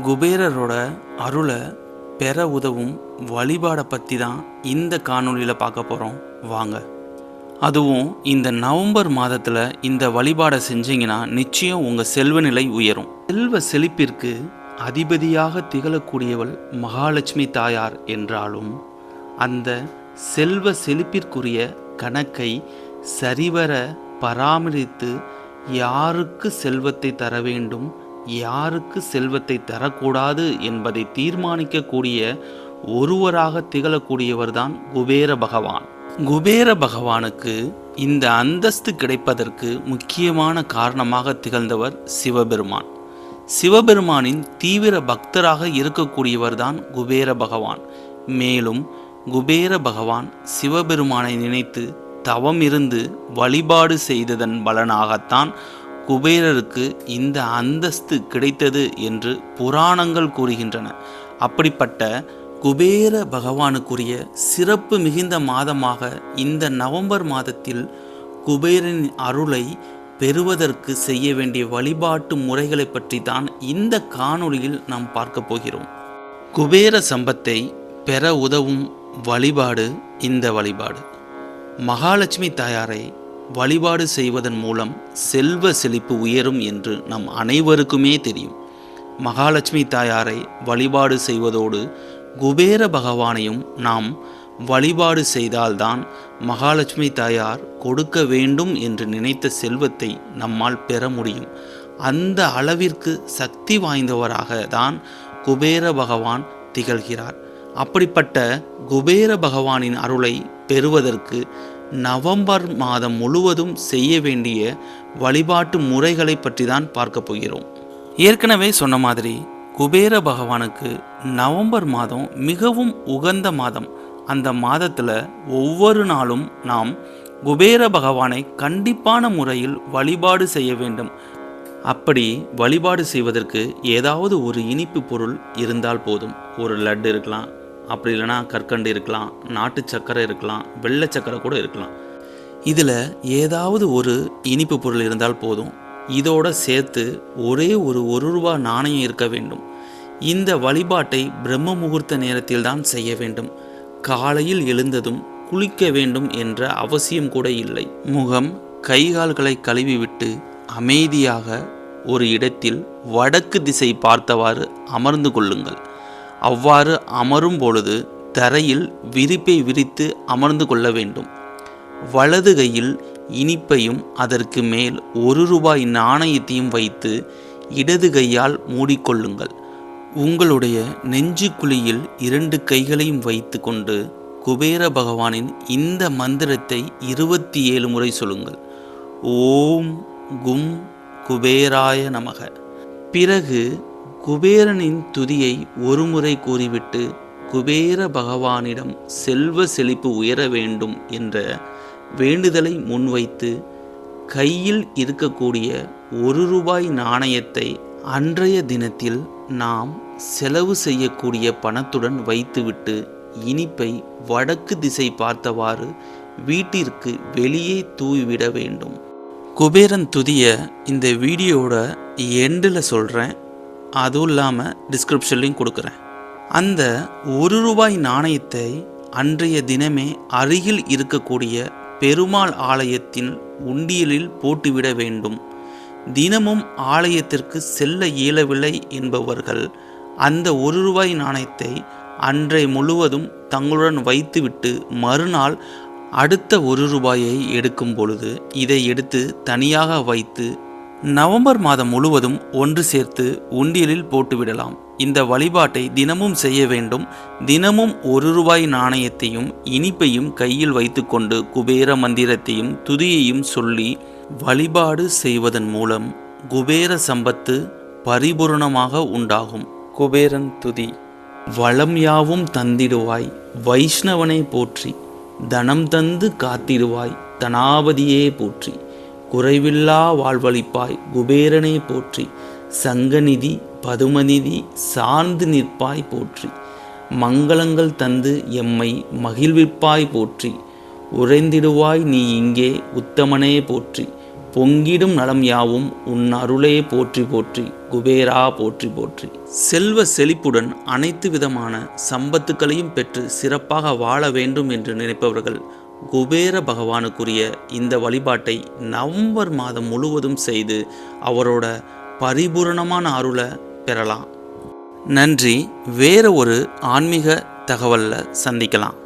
குபேரரோட அருளை பெற உதவும் வழிபாடை பற்றி தான் இந்த காணொளியில் பார்க்க போகிறோம் வாங்க. அதுவும் இந்த நவம்பர் மாதத்தில் இந்த வழிபாடை செஞ்சீங்கன்னா நிச்சயம் உங்கள் செல்வ நிலை உயரும். செல்வ செழிப்பிற்கு அதிபதியாக திகழக்கூடியவள் மகாலட்சுமி தாயார் என்றாலும் அந்த செல்வ செழிப்பிற்குரிய கணக்கை சரிவர பராமரித்து யாருக்கு செல்வத்தை தர வேண்டும் யாருக்கு செல்வத்தை தரக்கூடாது என்பதை தீர்மானிக்கக்கூடிய ஒருவராக திகழக்கூடியவர்தான் குபேர பகவான். குபேர பகவானுக்கு இந்த அந்தஸ்து கிடைப்பதற்கு முக்கியமான காரணமாக திகழ்ந்தவர் சிவபெருமான். சிவபெருமானின் தீவிர பக்தராக இருக்கக்கூடியவர்தான் குபேர பகவான். மேலும் குபேர பகவான் சிவபெருமானை நினைத்து தவம் இருந்து வழிபாடு செய்ததன் பலனாகத்தான் குபேரருக்கு இந்த அந்தஸ்து கிடைத்தது என்று புராணங்கள் கூறுகின்றன. அப்படிப்பட்ட குபேர பகவானுக்குரிய சிறப்பு மிகுந்த மாதமாக இந்த நவம்பர் மாதத்தில் குபேரனின் அருளை பெறுவதற்கு செய்ய வேண்டிய வழிபாட்டு முறைகளை பற்றி தான் இந்த காணொளியில் நாம் பார்க்க போகிறோம். குபேர சம்பத்தை பெற உதவும் வழிபாடு இந்த வழிபாடு. மகாலட்சுமி தாயாரை வழிபாடு செய்வதன் மூலம் செல்வ செழிப்பு உயரும் என்று நம் அனைவருக்குமே தெரியும். மகாலட்சுமி தாயாரை வழிபாடு செய்வதோடு குபேர பகவானையும் நாம் வழிபாடு செய்தால்தான் மகாலட்சுமி தாயார் கொடுக்க வேண்டும் என்று நினைத்த செல்வத்தை நம்மால் பெற முடியும். அந்த அளவிற்கு சக்தி வாய்ந்தவராக தான் குபேர பகவான் திகழ்கிறார். அப்படிப்பட்ட குபேர பகவானின் அருளை பெறுவதற்கு நவம்பர் மாதம் முழுவதும் செய்ய வேண்டிய வழிபாட்டு முறைகளை பற்றி தான் பார்க்க போகிறோம். ஏற்கனவே சொன்ன மாதிரி குபேர பகவானுக்கு நவம்பர் மாதம் மிகவும் உகந்த மாதம். அந்த மாதத்தில் ஒவ்வொரு நாளும் நாம் குபேர பகவானை கண்டிப்பான முறையில் வழிபாடு செய்ய வேண்டும். அப்படி வழிபாடு செய்வதற்கு ஏதாவது ஒரு இனிப்பு பொருள் இருந்தால் போதும். ஒரு லட்டு இருக்கலாம் அப்படி இல்லைன்னா கற்கண்டு இருக்கலாம் நாட்டு சக்கரை இருக்கலாம் வெள்ளை சக்கரை கூட இருக்கலாம். இதில் ஏதாவது ஒரு இனிப்பு பொருள் இருந்தால் போதும். இதோட சேர்த்து ஒரே ஒரு ஒரு ரூபா நாணயம் இருக்க வேண்டும். இந்த வழிபாட்டை பிரம்ம முகூர்த்த நேரத்தில் தான் செய்ய வேண்டும். காலையில் எழுந்ததும் குளிக்க வேண்டும் என்ற அவசியம் கூட இல்லை. முகம் கைகால்களை கழுவிவிட்டு அமைதியாக ஒரு இடத்தில் வடக்கு திசை பார்த்தவாறு அமர்ந்து கொள்ளுங்கள். அவ்வாறு அமரும் பொழுது தரையில் விரிப்பை விரித்து அமர்ந்து கொள்ள வேண்டும். வலது கையில் இனிப்பையும் அதற்கு மேல் ஒரு ரூபாய் நாணயத்தையும் வைத்து இடது கையால் மூடிக்கொள்ளுங்கள். உங்களுடைய நெஞ்சு குழியில் இரண்டு கைகளையும் வைத்து கொண்டு குபேர பகவானின் இந்த மந்திரத்தை இருபத்தி ஏழு முறை சொல்லுங்கள். ஓம் கும் குபேராய நமக. பிறகு குபேரனின் துதியை ஒருமுறை கூறிவிட்டு குபேர பகவானிடம் செல்வ செழிப்பு உயர வேண்டும் என்ற வேண்டுதலை முன்வைத்து கையில் இருக்கக்கூடிய ஒரு ரூபாய் நாணயத்தை அன்றைய தினத்தில் நாம் செலவு செய்யக்கூடிய பணத்துடன் வைத்துவிட்டு இனிப்பை வடக்கு திசை பார்த்தவாறு வீட்டிற்கு வெளியே தூவிவிட வேண்டும். குபேரன் துதிய இந்த வீடியோவோட எண்டில் சொல்கிறேன் அதுவும் இல்லாமல் டிஸ்கிரிப்ஷன்லையும் கொடுக்குறேன். அந்த ஒரு ரூபாய் நாணயத்தை அன்றைய தினமே அருகில் இருக்கக்கூடிய பெருமாள் ஆலயத்தின் உண்டியலில் போட்டுவிட வேண்டும். தினமும் ஆலயத்திற்கு செல்ல இயலவில்லை என்பவர்கள் அந்த ஒரு ரூபாய் நாணயத்தை அன்றை முழுவதும் தங்களுடன் வைத்துவிட்டு மறுநாள் அடுத்த ஒரு ரூபாயை எடுக்கும் பொழுது இதை எடுத்து தனியாக வைத்து நவம்பர் மாதம் முழுவதும் ஒன்று சேர்த்து உண்டியலில் போட்டுவிடலாம். இந்த வழிபாட்டை தினமும் செய்ய வேண்டும். தினமும் ஒரு ரூபாய் நாணயத்தையும் இனிப்பையும் கையில் வைத்துக்கொண்டு குபேர மந்திரத்தையும் துதியையும் சொல்லி வழிபாடு செய்வதன் மூலம் குபேர சம்பத்து பரிபூரணமாக உண்டாகும். குபேரன் துதி வளம் யாவும் தந்திடுவாய் வைஷ்ணவனை போற்றி தனம் தந்து காத்திடுவாய் தனாபதியே போற்றி. குறைவில்லா வாழ்வழிப்பாய் குபேரனே போற்றி. சங்கநிதி பதுமநிதி சார்ந்து நிற்பாய் போற்றி. மங்களங்கள் தந்து எம்மை மகிழ்விப்பாய் போற்றி. உறைந்திடுவாய் நீ இங்கே உத்தமனே போற்றி. பொங்கிடும் நலம் யாவும் உன் அருளே போற்றி போற்றி. குபேரா போற்றி போற்றி. செல்வ செழிப்புடன் அனைத்து விதமான சம்பத்துக்களையும் பெற்று சிறப்பாக வாழ வேண்டும் என்று நினைப்பவர்கள் குபேர பகவானுக்குரிய இந்த வழிபாட்டை நவம்பர் மாதம் முழுவதும் செய்து அவரோட பரிபூரணமான அருளை பெறலாம். நன்றி. வேற ஒரு ஆன்மீக தகவலில் சந்திக்கலாம்.